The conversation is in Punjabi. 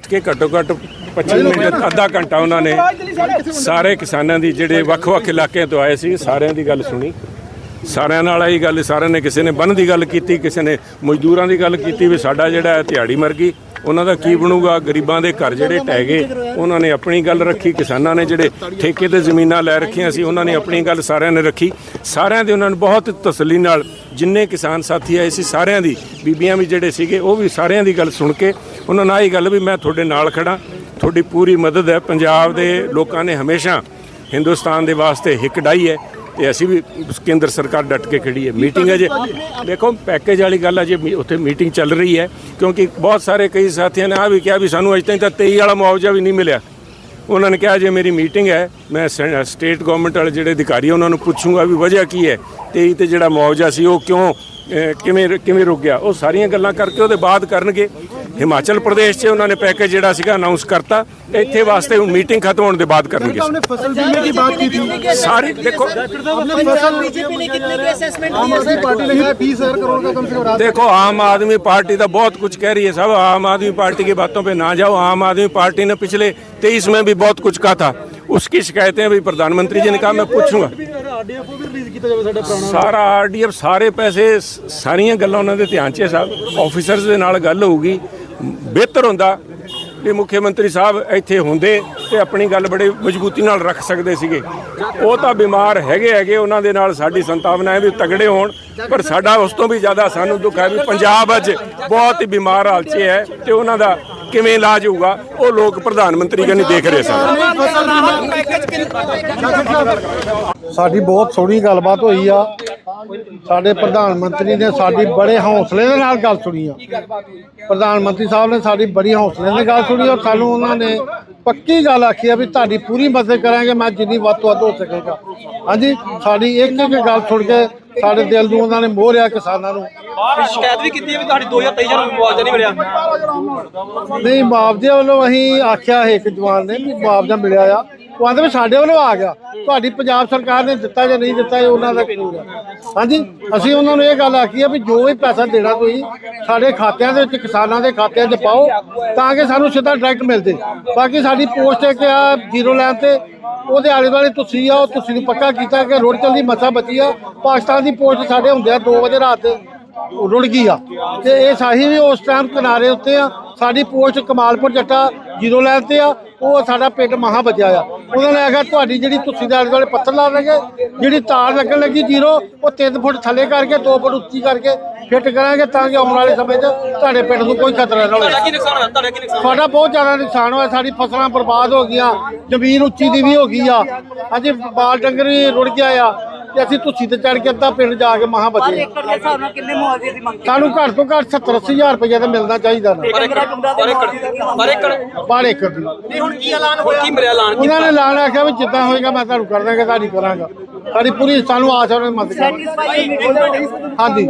ਬੈਠ ਕੇ ਘੱਟੋ ਘੱਟ 25 ਮਿੰਟ ਅੱਧਾ ਘੰਟਾ ਉਹਨਾਂ ਨੇ ਸਾਰੇ ਕਿਸਾਨਾਂ ਦੀ ਜਿਹੜੇ ਵੱਖ-ਵੱਖ ਇਲਾਕਿਆਂ ਤੋਂ ਆਏ ਸੀ, ਸਾਰਿਆਂ ਦੀ ਗੱਲ ਸੁਣੀ। ਸਾਰਿਆਂ ਨਾਲ ਆਈ ਗੱਲ, ਸਾਰਿਆਂ ਨੇ ਕਿਸੇ ਨੇ ਬੰਨ ਦੀ ਗੱਲ ਕੀਤੀ, ਕਿਸੇ ਨੇ ਮਜ਼ਦੂਰਾਂ ਦੀ ਗੱਲ ਕੀਤੀ ਵੀ ਸਾਡਾ ਜਿਹੜਾ ਹੈ ਦਿਹਾੜੀ ਮਰ ਗਈ। ਉਹਨਾਂ ਦਾ ਕੀ ਬਣੂਗਾ? ਗਰੀਬਾਂ ਦੇ ਘਰ ਜਿਹੜੇ ਟਹਿ ਗਏ, ਉਹਨਾਂ ਨੇ ਆਪਣੀ ਗੱਲ ਰੱਖੀ, ਕਿਸਾਨਾਂ ਨੇ ਜਿਹੜੇ ਠੇਕੇ ਤੇ ਜ਼ਮੀਨਾਂ ਲੈ ਰੱਖੀਆਂ ਸੀ, ਉਹਨਾਂ ਨੇ ਆਪਣੀ ਗੱਲ ਸਾਰਿਆਂ ਨੇ ਰੱਖੀ। ਸਾਰਿਆਂ ਦੇ ਉਹਨਾਂ ਨੂੰ ਬਹੁਤ ਤਸੱਲੀ ਨਾਲ ਜਿੰਨੇ ਕਿਸਾਨ ਸਾਥੀ ਆਏ ਸੀ, ਸਾਰਿਆਂ ਦੀ, ਬੀਬੀਆਂ ਵੀ ਜਿਹੜੇ ਸੀਗੇ, ਉਹ ਵੀ ਸਾਰਿਆਂ ਦੀ ਗੱਲ ਸੁਣ ਕੇ ਉਹਨਾਂ ਨਾਲ ਇਹ ਗੱਲ ਵੀ ਮੈਂ ਤੁਹਾਡੇ ਨਾਲ ਖੜਾ ਤੁਹਾਡੀ ਪੂਰੀ ਮਦਦ ਹੈ। ਪੰਜਾਬ ਦੇ ਲੋਕਾਂ ਨੇ ਹਮੇਸ਼ਾ ਹਿੰਦੁਸਤਾਨ ਦੇ ਵਾਸਤੇ ਹਿੱਕ ਡਾਈ ਹੈ। ਤੇ ਅਸੀਂ ਵੀ ਕੇਂਦਰ ਸਰਕਾਰ ਡਟ ਕੇ ਖੜੀ ਹੈ। ਮੀਟਿੰਗ ਹੈ ਜੇ ਦੇਖੋ ਪੈਕੇਜ ਵਾਲੀ ਗੱਲ ਹੈ ਜੇ ਮੀ- ਉੱਥੇ ਮੀਟਿੰਗ ਚੱਲ ਰਹੀ ਹੈ ਕਿਉਂਕਿ ਬਹੁਤ ਸਾਰੇ ਕਈ ਸਾਥੀਆਂ ਨੇ ਆ ਵੀ ਕਿਹਾ ਵੀ ਸਾਨੂੰ ਅਜੇ ਤਾਈਂ ਤਾਂ 23 ਵਾਲਾ ਮੁਆਵਜ਼ਾ ਵੀ ਨਹੀਂ ਮਿਲਿਆ। ਉਹਨਾਂ ਨੇ ਕਿਹਾ ਜੇ ਮੇਰੀ ਮੀਟਿੰਗ ਹੈ ਮੈਂ ਸਟੇਟ ਗਵਰਨਮੈਂਟ ਵਾਲੇ ਜਿਹੜੇ ਅਧਿਕਾਰੀ ਉਹਨਾਂ ਨੂੰ ਪੁੱਛੂੰਗਾ ਵੀ ਵਜ੍ਹਾ ਕੀ ਹੈ? 23 ਤੇ ਜਿਹੜਾ ਮੁਆਵਜ਼ਾ ਸੀ ਉਹ ਕਿਉਂ ਕਿਵੇਂ ਕਿਵੇਂ ਰੁਕ ਗਿਆ ਉਹ ਸਾਰੀਆਂ ਗੱਲਾਂ ਕਰਕੇ ਉਹਦੇ ਬਾਅਦ ਕਰਨਗੇ ਹਿਮਾਚਲ ਪ੍ਰਦੇਸ਼ 'ਚ ਉਹਨਾਂ ਨੇ ਪੈਕੇਜ ਜਿਹੜਾ ਸੀਗਾ ਅਨਾਉਂਸ ਕਰਤਾ ਇੱਥੇ ਵਾਸਤੇ ਹੁਣ ਮੀਟਿੰਗ ਖਤਮ ਹੋਣ ਦੇ ਬਾਅਦ ਕਰਨਗੇ हमने फसल बीमे की बात की थी ਸਾਰੀ ਦੇਖੋ हमने फसल बीजेपी ने कितने की असेसमेंट आम आदमी पार्टी ने बीस हजार करोड़ का कम से कम राशि देखो आम आदमी पार्टी तो बहुत कुछ कह रही है सब आम आदमी पार्टी की बातों पे ना जाओ आम आदमी पार्टी ने पिछले तेईस में भी बहुत कुछ कहा था उसकी शिकायतें भी प्रधानमंत्री जी ने कहा मैं पूछूंगा ਆਰਡੀਐਫ ਵੀ ਰਿਲੀਜ਼ ਕੀਤਾ ਜਾਵੇ ਸਾਡਾ ਪੁਰਾਣਾ ਸਾਰਾ ਆਰਡੀਐਫ, ਸਾਰੇ ਪੈਸੇ, ਸ- ਸਾਰੀਆਂ ਗੱਲਾਂ ਉਹਨਾਂ ਦੇ ਧਿਆਨ 'ਚ ਹੈ ਸਾਹਿਬ ਆਫੀਸਰਸ ਦੇ ਨਾਲ ਗੱਲ ਹੋਊਗੀ। ਬਿਹਤਰ ਹੁੰਦਾ ਵੀ ਮੁੱਖ ਮੰਤਰੀ ਸਾਹਿਬ ਇੱਥੇ ਹੁੰਦੇ ਤੇ ਆਪਣੀ ਗੱਲ ਬੜੇ ਮਜ਼ਬੂਤੀ ਨਾਲ ਰੱਖ ਸਕਦੇ ਸੀਗੇ। ਉਹ ਤਾਂ ਬਿਮਾਰ ਹੈਗੇ ਹੈਗੇ, ਉਹਨਾਂ ਦੇ ਨਾਲ ਸਾਡੀ ਸੰਤਾਵਨਾ ਹੈ ਵੀ ਤਗੜੇ ਹੋਣ। ਪਰ ਸਾਡਾ ਉਸ ਤੋਂ ਵੀ ਜ਼ਿਆਦਾ ਸਾਨੂੰ ਦੁੱਖ ਹੈ ਵੀ ਪੰਜਾਬ ਅੱਜ ਬਹੁਤ ਹੀ ਬਿਮਾਰ ਹਾਲ 'ਚ ਹੈ ਤੇ ਉਹਨਾਂ ਦਾ ਕਿਵੇਂ ਇਲਾਜ ਹੋਊਗਾ, ਉਹ ਲੋਕ ਪ੍ਰਧਾਨ ਮੰਤਰੀ ਕਨੀ ਦੇਖ ਰਹੇ ਸਨ। ਸਾਡੀ ਬਹੁਤ ਸੋਹਣੀ ਗੱਲਬਾਤ ਹੋਈ ਆ। ਸਾਡੇ ਪ੍ਰਧਾਨ ਮੰਤਰੀ ਨੇ ਸਾਡੀ ਬੜੇ ਹੌਸਲੇ ਦੇ ਨਾਲ ਗੱਲ ਸੁਣੀ ਆ। ਪ੍ਰਧਾਨ ਮੰਤਰੀ ਸਾਹਿਬ ਨੇ ਸਾਡੀ ਬੜੀ ਹੌਸਲੇ ਨਾਲ ਗੱਲ ਸੁਣੀ ਔਰ ਸਾਨੂੰ ਉਹਨਾਂ ਨੇ ਪੱਕੀ ਗੱਲ ਆਖੀ ਆ ਵੀ ਤੁਹਾਡੀ ਪੂਰੀ ਮਦਦ ਕਰਾਂਗੇ, ਮੈਂ ਜਿੰਨੀ ਵੱਧ ਤੋਂ ਵੱਧ ਹੋ ਸਕੇਗਾ। ਹਾਂਜੀ, ਸਾਡੀ ਇੱਕ ਇੱਕ ਗੱਲ ਸੁਣ ਕੇ ਸਾਡੇ ਦਿਲ ਨੂੰ ਉਹਨਾਂ ਨੇ ਮੋਹਰਿਆ ਕਿਸਾਨਾਂ ਨੂੰ। ਸ਼ਿਕਾਇਤ ਵੀ ਕੀਤੀ ਹੈ ਵੀ ਤੁਹਾਡੀ 2023 ਨੂੰ ਮੁਆਵਜ਼ਾ ਨਹੀਂ ਮਿਲਿਆ। ਨਹੀਂ ਮੁਆਵਜ਼ੇ ਵੱਲੋਂ ਅਸੀਂ ਆਖਿਆ ਹੈ ਇੱਕ ਜਵਾਨ ਨੇ ਵੀ ਮੁਆਵਜ਼ਾ ਮਿਲਿਆ ਆ। ਉਹ ਆਂਦੇ ਵੀ ਸਾਡੇ ਵੱਲੋਂ ਆ ਗਿਆ। ਤੁਹਾਡੀ ਪੰਜਾਬ ਸਰਕਾਰ ਨੇ ਦਿੱਤਾ ਜਾਂ ਨਹੀਂ ਦਿੱਤਾ, ਇਹ ਉਹਨਾਂ ਦਾ ਕਸੂਰ ਹੈ। ਹਾਂਜੀ, ਅਸੀਂ ਉਹਨਾਂ ਨੂੰ ਇਹ ਗੱਲ ਆਖੀ ਹੈ ਵੀ ਜੋ ਵੀ ਪੈਸਾ ਦੇਣਾ ਤੁਸੀਂ, ਸਾਡੇ ਖਾਤਿਆਂ ਦੇ ਵਿੱਚ, ਕਿਸਾਨਾਂ ਦੇ ਖਾਤਿਆਂ 'ਚ ਪਾਓ, ਤਾਂ ਕਿ ਸਾਨੂੰ ਸਿੱਧਾ ਡਾਇਰੈਕਟ ਮਿਲ ਜੇ। ਬਾਕੀ ਸਾਡੀ ਪੋਸਟ ਹੈ ਕਿ ਆ ਜ਼ੀਰੋ ਲਾਈਨ ਤੇ, ਉਹਦੇ ਆਲੇ ਦੁਆਲੇ ਤੁਸੀਂ ਆ ਉਹ ਤੁਸੀਂ ਨੂੰ ਪੱਕਾ ਕੀਤਾ ਕਿ ਰੋਡ ਚੱਲਦੀ ਮਸਾ ਬਚੀ ਆ। ਪਾਕਿਸਤਾਨ ਦੀ ਪੋਸਟ ਸਾਡੇ ਹੁੰਦੇ ਆ 2 ਵਜੇ ਰਾਤ, ਰੁੜ ਗਈ ਆ। ਤੇ ਇਹ ਸਾਹੀ ਵੀ ਉਸ ਟਾਈਮ ਕਿਨਾਰੇ ਉੱਤੇ ਆ, ਸਾਡੀ post Kamalpur Jatta zero line ਤੇ ਆ ਉਹ ਸਾਡਾ ਪਿੰਡ ਮਹਾ ਬਚਿਆ ਆ। ਉਹਨਾਂ ਨੇ ਆਖਿਆ ਤੁਹਾਡੀ ਜਿਹੜੀ ਤੁਸੀਂ ਦੇ ਆਲੇ ਦੁਆਲੇ ਪੱਥਰ ਲਾ ਦੇਗੇ ਜਿਹੜੀ ਤਾਰ ਲੱਗਣ ਲੱਗੀ ਜ਼ੀਰੋ ਉਹ 3 ਫੁੱਟ ਥੱਲੇ ਕਰਕੇ 2 ਫੁੱਟ ਉੱਚੀ ਕਰਕੇ ਫਿੱਟ ਕਰਾਂਗੇ ਤਾਂ ਕਿ ਆਉਣ ਵਾਲੇ ਸਮੇਂ 'ਚ ਤੁਹਾਡੇ ਪਿੰਡ ਨੂੰ ਕੋਈ ਖਤਰਾ ਨਾ ਹੋਵੇ। ਸਾਡਾ ਬਹੁਤ ਜ਼ਿਆਦਾ ਨੁਕਸਾਨ ਹੋਇਆ। ਸਾਡੀ ਫਸਲਾਂ ਬਰਬਾਦ ਹੋ ਗਈਆਂ ਜ਼ਮੀਨ ਉੱਚੀ ਦੀ ਵੀ ਹੋ ਗਈ ਆ। ਅਜੇ ਬਾਲ ਡੰਗਰ ਵੀ ਰੁੜ ਗਿਆ ਆ। ਤੇ ਅਸੀਂ ਧੁੱਸੀ ਤੇ ਚੜ ਕੇ ਅੱਧਾ ਪਿੰਡ ਜਾ ਕੇ ਮਹਾ ਬਚੇ ਏਕੜ ਦੇ ਹਿਸਾਬ ਨਾਲ ਕਿੰਨੇ ਮੁਆਵਜ਼ੇ ਦੀ ਮੰਗ ਸਾਨੂੰ ਘੱਟ ਤੋਂ ਘੱਟ 70 ਅੱਸੀ ਹਜ਼ਾਰ ਰੁਪਏ ਤਾਂ ਮਿਲਣਾ ਚਾਹੀਦਾ ਨਾ। ਪਰ ਏਕੜ ਪਰ ਏਕੜ ਪਰ ਏਕੜ ਪਰ ਏਕਰ ਦੀ। ਨਹੀਂ ਹੁਣ ਕੀ ਐਲਾਨ ਹੋਇਆ? ਕੀ ਮਿਲਿਆ ਐਲਾਨ ਉਹਨਾਂ ਨੇ ਐਲਾਨ ਆਖਿਆ ਵੀ ਜਿੱਦਾਂ ਹੋਏਗਾ ਮੈਂ ਤੁਹਾਨੂੰ ਕਰ ਦਾਂਗਾ ਤੁਹਾਡੀ ਕਰਾਂਗਾ। ਸਾਡੀ ਪੂਰੀ ਸਾਨੂੰ ਆਸ ਹੈ ਉਹਨਾਂ ਦੀ ਮਦਦ ਕਰਾਂਗੇ। ਸੈਟੀਸਫਾਈ ਮੀਟਿੰਗ ਹਾਂਜੀ।